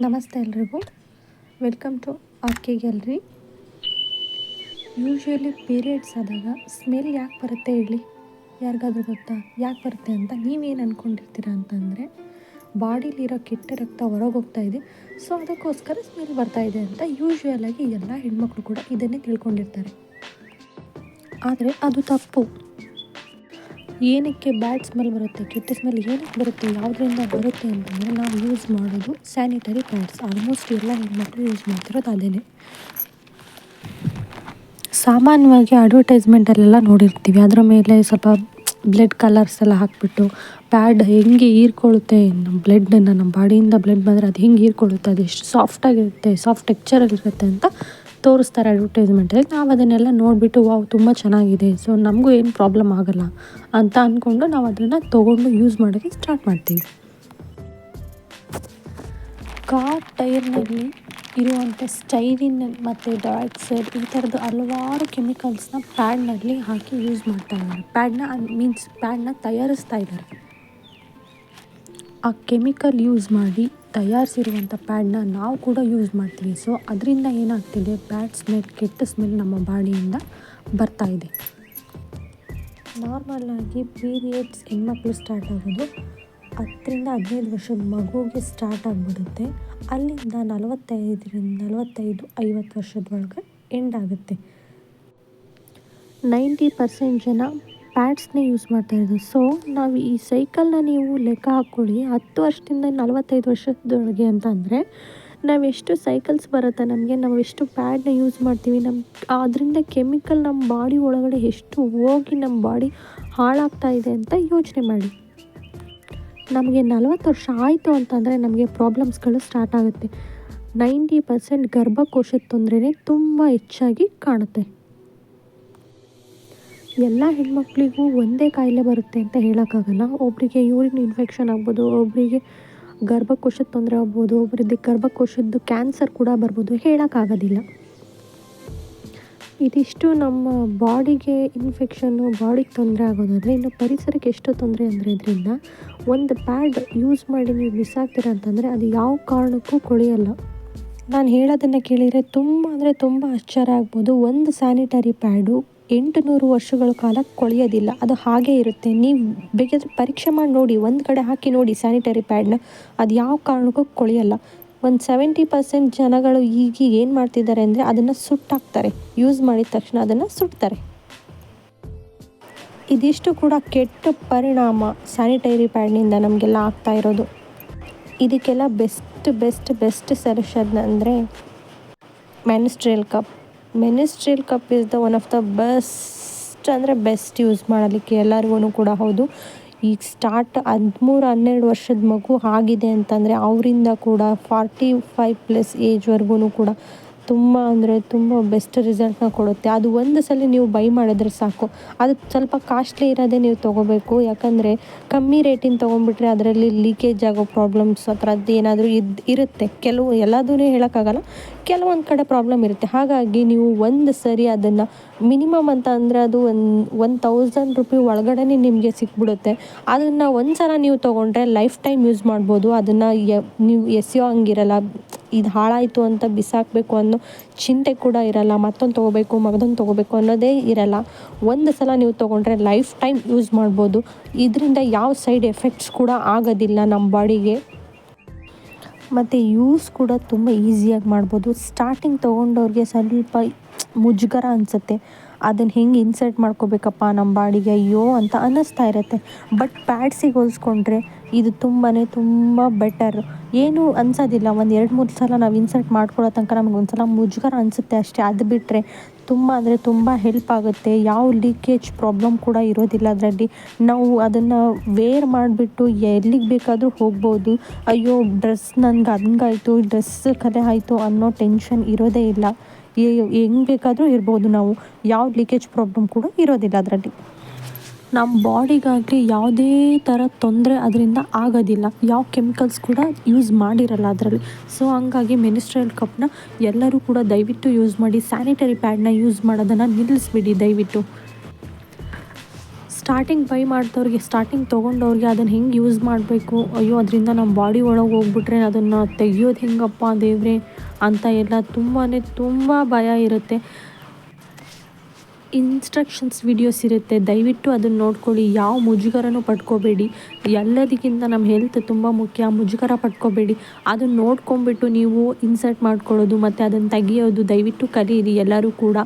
ನಮಸ್ತೆ ಎಲ್ರಿಗೂ. Welcome to R K gallery usually periods ಆದಾಗ ಸ್ಮೆಲ್ ಯಾಕೆ ಬರುತ್ತೆ ಹೇಳಿ? ಯಾರಿಗಾದ್ರೂ ಗೊತ್ತಾ? ಯಾಕೆ ಬರುತ್ತೆ ಅಂತ ನೀವೇನು ಅಂದ್ಕೊಂಡಿರ್ತೀರ ಅಂತಂದರೆ, ಬಾಡಿಲಿರೋ ಕೆಟ್ಟ ರಕ್ತ ಹೊರಗೆ ಹೋಗ್ತಾ ಇದೆ. ಸೊ ಅದಕ್ಕೋಸ್ಕರ ಸ್ಮೆಲ್ ಬರ್ತಾ ಇದೆ ಅಂತ ಯೂಶ್ವಲಾಗಿ ಎಲ್ಲ ಹೆಣ್ಮಕ್ಳು ಕೂಡ ಇದನ್ನೇ ತಿಳ್ಕೊಂಡಿರ್ತಾರೆ. ಆದರೆ ಅದು ತಪ್ಪು. ಏನಕ್ಕೆ ಬ್ಯಾಡ್ ಸ್ಮೆಲ್ ಬರುತ್ತೆ, ಕೆಟ್ಟ ಸ್ಮೆಲ್ ಏನಕ್ಕೆ ಬರುತ್ತೆ, ಯಾವುದರಿಂದ ಬರುತ್ತೆ ಅಂತಂದರೆ ನಾವು ಯೂಸ್ ಮಾಡೋದು ಸ್ಯಾನಿಟರಿ ಪ್ಯಾಡ್ಸ್ ಆಲ್ಮೋಸ್ಟ್ ಎಲ್ಲ ಹೆಣ್ಮಕ್ಳು ಯೂಸ್ ಮಾಡ್ತಿರೋದು ಅದೇ ಸಾಮಾನ್ಯವಾಗಿ ಅಡ್ವರ್ಟೈಸ್ಮೆಂಟಲ್ಲೆಲ್ಲ ನೋಡಿರ್ತೀವಿ. ಅದರ ಮೇಲೆ ಸ್ವಲ್ಪ ಬ್ಲಡ್ ಕಲರ್ಸ್ ಎಲ್ಲ ಹಾಕಿಬಿಟ್ಟು ಪ್ಯಾಡ್ ಹೆಂಗೆ ಹೀರ್ಕೊಳ್ಳುತ್ತೆ ನಮ್ಮ ಬ್ಲಡ್ಡನ್ನು ನಮ್ಮ ಬಾಡಿಯಿಂದ ಬ್ಲಡ್ ಬಂದರೆ ಅದು ಹೆಂಗೆ ಹೀರ್ಕೊಳ್ಳುತ್ತೆ, ಅದು ಎಷ್ಟು ಸಾಫ್ಟಾಗಿರುತ್ತೆ ಸಾಫ್ಟ್ ಟೆಕ್ಚರಲ್ಲಿರುತ್ತೆ ಅಂತ ತೋರಿಸ್ತಾರೆ ಅಡ್ವರ್ಟೈಸ್ಮೆಂಟಲ್ಲಿ ನಾವು ಅದನ್ನೆಲ್ಲ ನೋಡಿಬಿಟ್ಟು, ವಾವ್, ತುಂಬ ಚೆನ್ನಾಗಿದೆ ಸೊ ನಮಗೂ ಏನು ಪ್ರಾಬ್ಲಮ್ ಆಗೋಲ್ಲ ಅಂತ ಅಂದ್ಕೊಂಡು ನಾವು ಅದನ್ನು ತೊಗೊಂಡು ಯೂಸ್ ಮಾಡೋಕ್ಕೆ ಸ್ಟಾರ್ಟ್ ಮಾಡ್ತೀವಿ. ಕಾರ್ ಟೈರ್ನಲ್ಲಿ ಇರುವಂಥ ಸ್ಟೈರಿನ್ ಮತ್ತು ಡಾಕ್ಸೈಡ್ ಈ ಥರದ್ದು ಹಲವಾರು ಕೆಮಿಕಲ್ಸ್ನ ಪ್ಯಾಡ್ನಲ್ಲಿ ಹಾಕಿ ಯೂಸ್ ಮಾಡ್ತಾ ಇದ್ದಾರೆ. ಪ್ಯಾಡ್ನ ಮೀನ್ಸ್ ಪ್ಯಾಡ್ನ ತಯಾರಿಸ್ತಾ ಇದ್ದಾರೆ. ಆ ಕೆಮಿಕಲ್ ಯೂಸ್ ಮಾಡಿ ತಯಾರಿಸಿರುವಂಥ ಪ್ಯಾಡನ್ನ ನಾವು ಕೂಡ ಯೂಸ್ ಮಾಡ್ತೀವಿ. ಸೊ ಅದರಿಂದ ಏನಾಗ್ತಿದೆ? ಬ್ಯಾಡ್ ಸ್ಮೆಲ್, ಕೆಟ್ಟ ಸ್ಮೆಲ್ ನಮ್ಮ ಬಾಡಿಯಿಂದ ಬರ್ತಾ ಇದೆ. ನಾರ್ಮಲಾಗಿ ಪೀರಿಯಡ್ಸ್ ಹೆಣ್ಮಕ್ಳು ಸ್ಟಾರ್ಟ್ ಆಗೋದು, ಹತ್ತರಿಂದ ಹದಿನೈದು ವರ್ಷದ ಮಗುಗೆ ಸ್ಟಾರ್ಟ್ ಆಗಿಬಿಡುತ್ತೆ. ಅಲ್ಲಿಂದ ನಲವತ್ತೈದರಿಂದ ನಲವತ್ತೈದು, ಐವತ್ತು ವರ್ಷದೊಳಗೆ ಎಂಡ್ ಆಗುತ್ತೆ. ನೈಂಟಿ ಪರ್ಸೆಂಟ್ ಜನ ಪ್ಯಾಡ್ಸ್ನೇ ಯೂಸ್ ಮಾಡ್ತಾ ಇರೋದು. ಸೊ ನಾವು ಈ ಸೈಕಲ್ನ ನೀವು ಲೆಕ್ಕ ಹಾಕ್ಕೊಳ್ಳಿ ಹತ್ತು ವರ್ಷದಿಂದ ನಲವತ್ತೈದು ವರ್ಷದೊಳಗೆ ಅಂತ ಅಂದರೆ, ನಾವು ಎಷ್ಟು ಸೈಕಲ್ಸ್ ಬರುತ್ತೆ, ನಮಗೆ ನಾವು ಎಷ್ಟು ಪ್ಯಾಡ್ನ ಯೂಸ್ ಮಾಡ್ತೀವಿ ನಮ್ಮ ಅದರಿಂದ ಕೆಮಿಕಲ್ ನಮ್ಮ ಬಾಡಿ ಒಳಗಡೆ ಎಷ್ಟು ಹೋಗಿ ನಮ್ಮ ಬಾಡಿ ಹಾಳಾಗ್ತಾ ಇದೆ ಅಂತ ಯೋಚನೆ ಮಾಡಿ. ನಮಗೆ ನಲವತ್ತು ವರ್ಷ ಆಯಿತು ಅಂತಂದರೆ ನಮಗೆ ಪ್ರಾಬ್ಲಮ್ಸ್ಗಳು ಸ್ಟಾರ್ಟ್ ಆಗುತ್ತೆ. ನೈಂಟಿ ಪರ್ಸೆಂಟ್ ಗರ್ಭಕೋಶದ ತೊಂದರೆನೇ ತುಂಬ ಹೆಚ್ಚಾಗಿ ಕಾಣುತ್ತೆ. ಎಲ್ಲ ಹೆಣ್ಮಕ್ಳಿಗೂ ಒಂದೇ ಕಾಯಿಲೆ ಬರುತ್ತೆ ಅಂತ ಹೇಳೋಕ್ಕಾಗಲ್ಲ. ಒಬ್ಬರಿಗೆ ಯೂರಿನ್ ಇನ್ಫೆಕ್ಷನ್ ಆಗ್ಬೋದು ಒಬ್ಬರಿಗೆ ಗರ್ಭಕೋಶದ ತೊಂದರೆ ಆಗ್ಬೋದು ಒಬ್ಬರಿಗೆ ಗರ್ಭಕೋಶದ್ದು ಕ್ಯಾನ್ಸರ್ ಕೂಡ ಬರ್ಬೋದು ಹೇಳೋಕ್ಕಾಗೋದಿಲ್ಲ. ಇದಿಷ್ಟು ನಮ್ಮ ಬಾಡಿಗೆ ಇನ್ಫೆಕ್ಷನ್ನು ಬಾಡಿಗೆ ತೊಂದರೆ ಆಗೋದಾದರೆ ಇನ್ನು ಪರಿಸರಕ್ಕೆ ಎಷ್ಟು ತೊಂದರೆ ಅಂದರೆ ಇದರಿಂದ ಒಂದು ಪ್ಯಾಡ್ ಯೂಸ್ ಮಾಡಿ ನೀವು ಬಿಸಾಕ್ತೀರ ಅಂತಂದರೆ ಅದು ಯಾವ ಕಾರಣಕ್ಕೂ ಕೊಳೆಯಲ್ಲ. ನಾನು ಹೇಳೋದನ್ನು ಕೇಳಿದರೆ ತುಂಬ ಅಂದರೆ ತುಂಬ ಆಶ್ಚರ್ಯ ಆಗ್ಬೋದು. ಒಂದು ಸ್ಯಾನಿಟರಿ ಪ್ಯಾಡು ಎಂಟು ನೂರು ವರ್ಷಗಳ ಕಾಲ ಕೊಳೆಯೋದಿಲ್ಲ. ಅದು ಹಾಗೇ ಇರುತ್ತೆ. ನೀವು ಬೇಕಾದರೆ ಪರೀಕ್ಷೆ ಮಾಡಿ ನೋಡಿ. ಒಂದು ಕಡೆ ಹಾಕಿ ನೋಡಿ ಸ್ಯಾನಿಟರಿ ಪ್ಯಾಡ್ನ ಅದು ಯಾವ ಕಾರಣಕ್ಕೂ ಕೊಳೆಯಲ್ಲ. ಒಂದು ಸೆವೆಂಟಿ ಪರ್ಸೆಂಟ್ ಜನಗಳು ಈಗ ಏನು ಮಾಡ್ತಿದ್ದಾರೆ ಅಂದರೆ ಅದನ್ನು ಸುಟ್ಟಾಕ್ತಾರೆ. ಯೂಸ್ ಮಾಡಿದ ತಕ್ಷಣ ಅದನ್ನು ಸುಡ್ತಾರೆ ಇದಿಷ್ಟು ಕೂಡ ಕೆಟ್ಟ ಪರಿಣಾಮ ಸ್ಯಾನಿಟರಿ ಪ್ಯಾಡ್ನಿಂದ ನಮಗೆಲ್ಲ ಆಗ್ತಾ ಇರೋದು. ಇದಕ್ಕೆಲ್ಲ ಬೆಸ್ಟ್ ಬೆಸ್ಟ್ ಬೆಸ್ಟ್ ಸೊಲ್ಯೂಷನ್ ಅಂದರೆ menstrual cup menstrual cup is the one of the best ಅಂದರೆ ಬೆಸ್ಟ್ ಯೂಸ್ ಮಾಡಲಿಕ್ಕೆ ಎಲ್ಲರಿಗೂ ಕೂಡ ಹೌದು. ಈಗ ಸ್ಟಾರ್ಟ್ ಹದಿಮೂರು, ಹನ್ನೆರಡು ವರ್ಷದ ಮಗು ಆಗಿದೆ ಅಂತಂದರೆ ಅವರಿಂದ ಕೂಡ ಫಾರ್ಟಿ ಫೈವ್ ಪ್ಲಸ್ ಏಜ್ವರೆಗೂ ಕೂಡ ತುಂಬ ಅಂದರೆ ತುಂಬ ಬೆಸ್ಟ್ ರಿಸಲ್ಟ್ನ ಕೊಡುತ್ತೆ. ಅದು ಒಂದು ಸಲ ನೀವು ಬೈ ಮಾಡಿದ್ರೆ ಸಾಕು. ಅದು ಸ್ವಲ್ಪ ಕಾಸ್ಟ್ಲಿ ಇರೋದೇ ನೀವು ತೊಗೋಬೇಕು. ಯಾಕಂದರೆ ಕಮ್ಮಿ ರೇಟಿನ ತೊಗೊಂಡ್ಬಿಟ್ರೆ ಅದರಲ್ಲಿ ಲೀಕೇಜ್ ಆಗೋ ಪ್ರಾಬ್ಲಮ್ಸ್ ಆ ಥರದ್ದು ಏನಾದರೂ ಇದು ಇರುತ್ತೆ. ಕೆಲವು ಎಲ್ಲದೂ ಹೇಳೋಕ್ಕಾಗಲ್ಲ. ಕೆಲವೊಂದು ಕಡೆ ಪ್ರಾಬ್ಲಮ್ ಇರುತ್ತೆ. ಹಾಗಾಗಿ ನೀವು ಒಂದು ಸರಿ ಅದನ್ನು ಮಿನಿಮಮ್ ಅಂತ ಅಂದರೆ ಅದು ಒಂದು ಒನ್ ತೌಸಂಡ್ ರುಪಿ ಒಳಗಡೆ ನಿಮಗೆ ಸಿಕ್ಬಿಡುತ್ತೆ. ಅದನ್ನು ಒಂದು ಸಲ ನೀವು ತೊಗೊಂಡ್ರೆ ಲೈಫ್ ಟೈಮ್ ಯೂಸ್ ಮಾಡ್ಬೋದು. ಅದನ್ನು ಯ ನೀವು ಎಸೆಯೋ ಹಂಗಿರಲ್ಲ. ಇದು ಹಾಳಾಯಿತು ಅಂತ ಬಿಸಾಕಬೇಕು ಅನ್ನೋ ಚಿಂತೆ ಕೂಡ ಇರಲ್ಲ. ಮತ್ತೊಂದು ತೊಗೋಬೇಕು, ಮಗದೊಂದು ತೊಗೋಬೇಕು ಅನ್ನೋದೇ ಇರಲ್ಲ. ಒಂದು ಸಲ ನೀವು ತೊಗೊಂಡ್ರೆ ಲೈಫ್ ಟೈಮ್ ಯೂಸ್ ಮಾಡ್ಬೋದು. ಇದರಿಂದ ಯಾವ ಸೈಡ್ ಎಫೆಕ್ಟ್ಸ್ ಕೂಡ ಆಗೋದಿಲ್ಲ ನಮ್ಮ ಬಾಡಿಗೆ. ಮತ್ತು ಯೂಸ್ ಕೂಡ ತುಂಬ ಈಸಿಯಾಗಿ ಮಾಡ್ಬೋದು. ಸ್ಟಾರ್ಟಿಂಗ್ ತೊಗೊಂಡವ್ರಿಗೆ ಸ್ವಲ್ಪ ಮುಜುಗರ ಅನಿಸುತ್ತೆ. ಅದನ್ನು ಹೆಂಗೆ ಇನ್ಸರ್ಟ್ ಮಾಡ್ಕೋಬೇಕಪ್ಪ ನಮ್ಮ ಬಾಡಿಗೆ? ಅಯ್ಯೋ ಅಂತ ಅನ್ನಿಸ್ತಾ ಇರುತ್ತೆ. ಬಟ್ ಪ್ಯಾಡ್ಸಿಗೆ ಹೋಲಿಸ್ಕೊಂಡ್ರೆ ಇದು ತುಂಬಾ ತುಂಬ ಬೆಟರ್ ಏನು ಅನ್ಸೋದಿಲ್ಲ. ಒಂದು ಎರಡು ಮೂರು ಸಲ ನಾವು ಇನ್ಸರ್ಟ್ ಮಾಡ್ಕೊಳ್ಳೋ ತನಕ ನಮ್ಗೆ ಒಂದು ಸಲ ಮುಜುಗರ ಅನಿಸುತ್ತೆ ಅಷ್ಟೇ. ಅದು ಬಿಟ್ಟರೆ ತುಂಬ ಅಂದರೆ ತುಂಬ ಹೆಲ್ಪ್ ಆಗುತ್ತೆ. ಯಾವ ಲೀಕೇಜ್ ಪ್ರಾಬ್ಲಮ್ ಕೂಡ ಇರೋದಿಲ್ಲ ಅದರಲ್ಲಿ. ನಾವು ಅದನ್ನು ವೇರ್ ಮಾಡಿಬಿಟ್ಟು ಎಲ್ಲಿಗೆ ಬೇಕಾದರೂ ಹೋಗ್ಬೋದು. ಅಯ್ಯೋ ಡ್ರೆಸ್ ನನಗೆ ಹಂಗಾಯ್ತು ಡ್ರೆಸ್ ಕಲೆ ಆಯಿತು ಅನ್ನೋ ಟೆನ್ಷನ್ ಇರೋದೇ ಇಲ್ಲ. ಹೆಂಗೆ ಬೇಕಾದರೂ ಇರ್ಬೋದು ನಾವು. ಯಾವ ಲೀಕೇಜ್ ಪ್ರಾಬ್ಲಮ್ ಕೂಡ ಇರೋದಿಲ್ಲ ಅದರಲ್ಲಿ. ನಮ್ಮ ಬಾಡಿಗಾಗಲಿ ಯಾವುದೇ ಥರ ತೊಂದರೆ ಅದರಿಂದ ಆಗೋದಿಲ್ಲ. ಯಾವ ಕೆಮಿಕಲ್ಸ್ ಕೂಡ ಯೂಸ್ ಮಾಡಿರಲ್ಲ ಅದರಲ್ಲಿ. ಸೊ, ಹಂಗಾಗಿ ಮೆನಿಸ್ಟ್ರಲ್ ಕಪ್ನ ಎಲ್ಲರೂ ಕೂಡ ದಯವಿಟ್ಟು ಯೂಸ್ ಮಾಡಿ, ಸ್ಯಾನಿಟರಿ ಪ್ಯಾಡ್ನ ಯೂಸ್ ಮಾಡೋದನ್ನು ನಿಲ್ಲಿಸ್ಬಿಡಿ ದಯವಿಟ್ಟು. ಸ್ಟಾರ್ಟಿಂಗ್ ಬೈ ಮಾಡಿದವ್ರಿಗೆ, ಸ್ಟಾರ್ಟಿಂಗ್ ತೊಗೊಂಡವ್ರಿಗೆ ಅದನ್ನು ಹೆಂಗೆ ಯೂಸ್ ಮಾಡಬೇಕು? ಅಯ್ಯೋ, ಅದರಿಂದ ನಮ್ಮ ಬಾಡಿ ಒಳಗೆ ಹೋಗ್ಬಿಟ್ರೆ ಅದನ್ನು ತೆಗಿಯೋದು ಹೆಂಗಪ್ಪ ದೇವ್ರೆ ಅಂತ ಎಲ್ಲ ತುಂಬಾ ತುಂಬ ಭಯ ಇರುತ್ತೆ. ಇನ್ಸ್ಟ್ರಕ್ಷನ್ಸ್ ವಿಡಿಯೋಸ್ ಇರುತ್ತೆ, ದಯವಿಟ್ಟು ಅದನ್ನು ನೋಡ್ಕೊಳ್ಳಿ. ಯಾವ ಮುಜುಗರನೂ ಪಡ್ಕೋಬೇಡಿ ಎಲ್ಲದಕ್ಕಿಂತ ನಮ್ಮ ಹೆಲ್ತ್ ತುಂಬ ಮುಖ್ಯ. ಮುಜುಗರ ಪಡ್ಕೋಬೇಡಿ ಅದನ್ನು ನೋಡ್ಕೊಂಬಿಟ್ಟು ನೀವು ಇನ್ಸರ್ಟ್ ಮಾಡ್ಕೊಳ್ಳೋದು ಮತ್ತು ಅದನ್ನು ತೆಗಿಯೋದು, ದಯವಿಟ್ಟು ಕಲಿಯಿರಿ ಎಲ್ಲರೂ ಕೂಡ.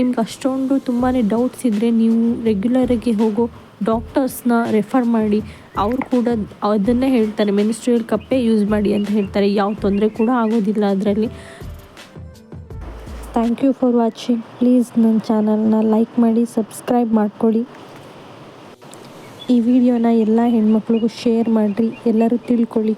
ನಿಮ್ಗೆ ಅಷ್ಟೊಂದು ತುಂಬಾ ಡೌಟ್ಸ್ ಇದ್ದರೆ ನೀವು ರೆಗ್ಯುಲರಾಗಿ ಹೋಗೋ ಡಾಕ್ಟರ್ಸ್ನ ರೆಫರ್ ಮಾಡಿ. ಅವ್ರು ಕೂಡ ಅದನ್ನೇ ಹೇಳ್ತಾರೆ ಮೆನಿಸ್ಟ್ರಿಯಲ್ ಕಪ್ಪೇ ಯೂಸ್ ಮಾಡಿ ಅಂತ ಹೇಳ್ತಾರೆ. ಯಾವ ತೊಂದರೆ ಕೂಡ ಆಗೋದಿಲ್ಲ ಅದರಲ್ಲಿ. Thank you for watching. Please ನನ್ನ ಚಾನಲ್ನ ಲೈಕ್ ಮಾಡಿ, ಸಬ್ಸ್ಕ್ರೈಬ್ ಮಾಡ್ಕೊಳ್ಳಿ. ಈ ವಿಡಿಯೋನ ಎಲ್ಲ ಹೆಣ್ಮಕ್ಳಿಗೂ ಶೇರ್ ಮಾಡಿರಿ. ಎಲ್ಲರೂ ತಿಳ್ಕೊಳ್ಳಿ.